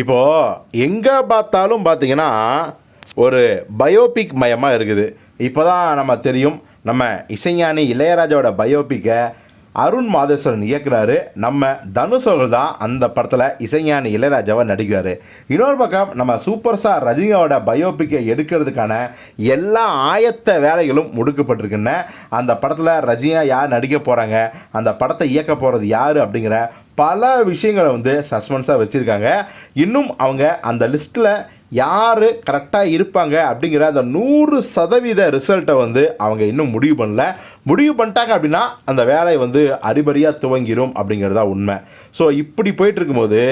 இப்போது எங்கே பார்த்தாலும் பார்த்தீங்கன்னா ஒரு பயோபிக் மயமாக இருக்குது. இப்போ தான் நம்ம தெரியும் நம்ம இசைஞானி இளையராஜாவோட பயோபிக்கை அருண் மாதேஸ்வரன் இயக்குறாரு. நம்ம தனுஷ் அவர்கள் தான் அந்த படத்தில் இசைஞானி இளையராஜாவை நடிக்கிறாரு. இன்னொரு பக்கம் நம்ம சூப்பர் ஸ்டார் ரஜினியோட பயோபிக்கை எடுக்கிறதுக்கான எல்லா ஆயத்த வேலைகளும் முடுக்கப்பட்டிருக்குன்னு அந்த படத்தில் ரஜினியா யார் நடிக்க போகிறாங்க அந்த படத்தை இயக்க போகிறது யார் அப்படிங்கிற பல விஷயங்களை வந்து சஸ்பென்ஸாக வச்சுருக்காங்க. இன்னும் அவங்க அந்த லிஸ்ட்டில் யார் கரெக்டாக இருப்பாங்க அப்படிங்கிற அந்த நூறு சதவீத ரிசல்ட்டை வந்து அவங்க இன்னும் முடிவு பண்ணல. முடிவு பண்ணிட்டாங்க அப்படின்னா அந்த வேலை வந்து அரிபரியாக துவங்கிரும் அப்படிங்கிறதா உண்மை. ஸோ இப்படி போயிட்டு இருக்கும்போது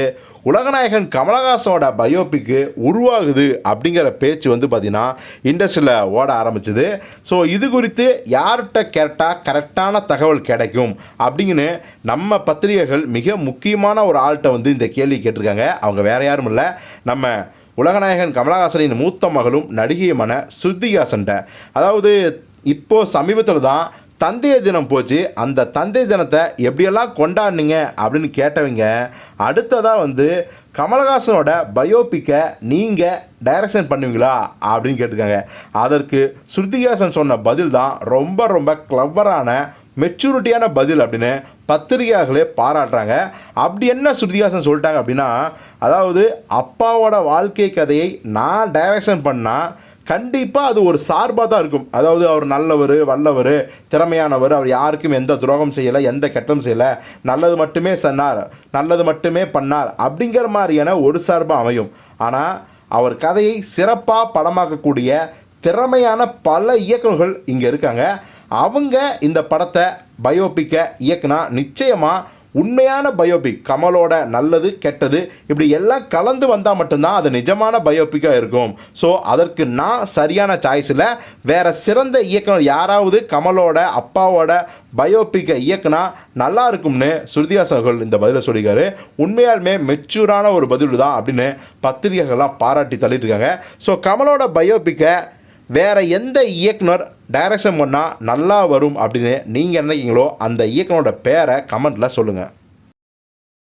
உலகநாயகன் கமலஹாசனோட பயோபிக்கு உருவாகுது அப்படிங்கிற பேச்சு வந்து பார்த்திங்கன்னா இண்டஸ்ட்ரியில் ஓட ஆரம்பிச்சுது. ஸோ இது குறித்து யார்கிட்ட கேட்டால் கரெக்டான தகவல் கிடைக்கும் அப்படிங்கன்னு நம்ம பத்திரிகைகள் மிக முக்கியமான ஒரு ஆள்கிட்ட வந்து இந்த கேள்வி கேட்டிருக்காங்க. அவங்க வேற யாரும் இல்லை. நம்ம உலகநாயகன் கமலஹாசனின் மூத்த மகளும் நடிகையுமான ஸ்ருதிஹாசன்ட்ட. அதாவது இப்போது சமீபத்தில் தான் தந்தைய தினம் போச்சு. அந்த தந்தை தினத்தை எப்படியெல்லாம் கொண்டாடினீங்க அப்படின்னு கேட்டவங்க அடுத்ததாக வந்து கமலஹாசனோட பயோபிக்கை நீங்கள் டைரக்ஷன் பண்ணுவீங்களா அப்படின்னு கேட்டிருக்காங்க. அதற்கு ஸ்ருதிஹாசன் சொன்ன பதில் தான் ரொம்ப ரொம்ப கிளவரான மெச்சூரிட்டியான பதில் அப்படின்னு பத்திரிகையாளர்களே பாராட்டுறாங்க. அப்படி என்ன ஸ்ருதிஹாசன் சொல்லிட்டாங்க அப்படின்னா அதாவது அப்பாவோட வாழ்க்கை கதையை நான் டைரக்ஷன் பண்ணால் கண்டிப்பாக அது ஒரு சார்பாக தான் இருக்கும். அதாவது அவர் நல்லவர் வல்லவர் திறமையானவர் அவர் யாருக்கும் எந்த துரோகம் செய்யலை எந்த கெட்டம் செய்யலை. நல்லது மட்டுமே சொன்னார் நல்லது மட்டுமே பண்ணார் அப்படிங்கிற மாதிரியான ஒரு சார்பாக அமையும். ஆனால் அவர் கதையை சிறப்பாக படமாக்கக்கூடிய திறமையான பல இயக்குநர்கள் இங்கே இருக்காங்க. அவங்க இந்த படத்தை பயோபிக்கை இயக்குனா நிச்சயமாக உண்மையான பயோபிக் கமலோட நல்லது கெட்டது இப்படி எல்லாம் கலந்து வந்தால் மட்டும்தான் அது நிஜமான பயோபிக்காக இருக்கும். ஸோ அதற்கு நான் சரியான சாய்ஸில் வேறு சிறந்த இயக்குனர் யாராவது கமலோட அப்பாவோட பயோபிக்கை இயக்குனா நல்லா இருக்கும்னு ஸ்ருதிஹாசன் அவர்கள் இந்த பதிலை சொல்லியிருக்காரு. உண்மையாலுமே மெச்சூரான ஒரு பதில் தான் அப்படின்னு பத்திரிகைகள்லாம் பாராட்டி தள்ளிட்டு இருக்காங்க. ஸோ கமலோட பயோபிக்கை வேறு எந்த இயக்குனர் டைரக்ஷன் பண்ணால் நல்லா வரும் அப்படின்னு நீங்கள் நினைக்கிங்களோ நினைக்கிறீங்களோ அந்த இயக்குனரோட பேரை கமெண்ட்டில் சொல்லுங்கள்